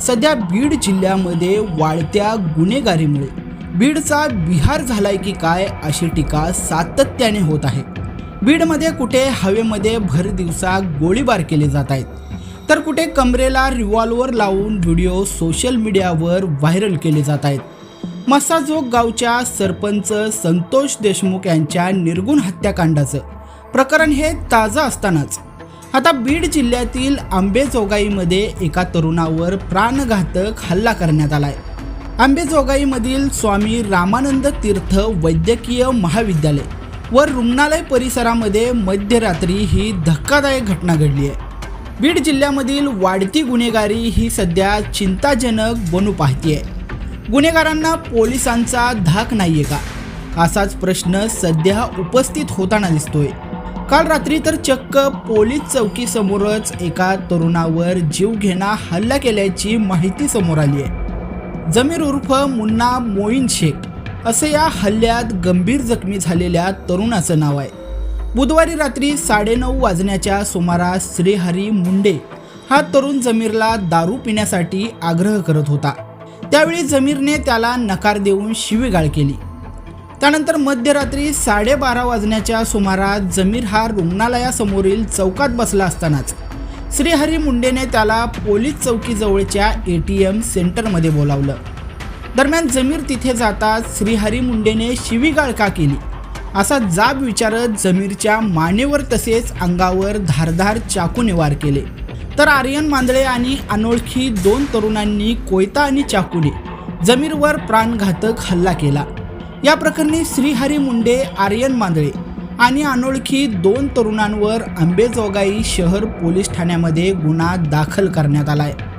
सध्या बीड जिल्ह्यामध्ये वाढत्या गुन्हेगारीमुळे. बीडचा बिहार झालाय की काय अशी टीका सातत्याने होत आहे. बीडमध्ये कुठे हवेमध्ये भर दिवसा गोळीबार केले जात आहेत. तर कुठे कमरेला रिव्हॉल्वर लावून व्हिडिओ सोशल मीडियावर व्हायरल केले जात आहेत. मसाजोग गावच्या सरपंच संतोष देशमुख यांच्या निर्गुण हत्याकांडाचं. प्रकरण हे ताजं असतानाच आता बीड जिल्ह्यातील आंबेजोगाईमध्ये एका तरुणावर प्राणघातक हल्ला करण्यात आलाय. आंबेजोगाईमधील स्वामी रामानंद तीर्थ वैद्यकीय महाविद्यालय व रुग्णालय परिसरामध्ये मध्यरात्री ही धक्कादायक घटना घडली आहे. बीड जिल्ह्यामधील वाढती गुन्हेगारी ही सध्या चिंताजनक बनू पाहतीये गुन्हेगारांना पोलिसांचा धाक नाहीये का? असाच प्रश्न सध्या उपस्थित होताना दिसतोय. काल रात्री तर चक्क पोलीस चौकीसमोरच एका तरुणावर जीवघेणा हल्ला केल्याची माहिती समोर आली आहे. जमीर उर्फ मुन्ना मोईन शेख असे या हल्ल्यात गंभीर जखमी झालेल्या तरुणाचं नाव आहे. बुधवारी रात्री साडेनऊ वाजण्याच्या सुमारास श्रीहरी मुंडे हा तरुण जमीरला दारू पिण्यासाठी आग्रह करत होता. त्यावेळी जमीरने त्याला नकार देऊन शिवीगाळ केली. त्यानंतर मध्यरात्री साडेबारा वाजण्याच्या सुमारास जमीर हा रुग्णालयासमोरील चौकात बसला असतानाच श्रीहरी मुंडेने त्याला पोलीस चौकीजवळच्या ए टी एम सेंटरमध्ये बोलावलं. दरम्यान जमीर तिथे जाताच श्रीहरी मुंडेने शिवीगाळ का केली? असा जाब विचारत जमीरच्या मानेवर तसेच अंगावर धारधार चाकूने वार केले. तर आर्यन मांदळे आणि अनोळखी दोन तरुणांनी कोयता आणि चाकूने जमीरवर प्राणघातक हल्ला केला. या प्रकरणी श्रीहरी मुंडे आर्यन मांदळे आणि अनोळखी दोन तरुणांवर आंबेजोगाई शहर पोलीस ठाण्यामध्ये गुन्हा दाखल करण्यात आला आहे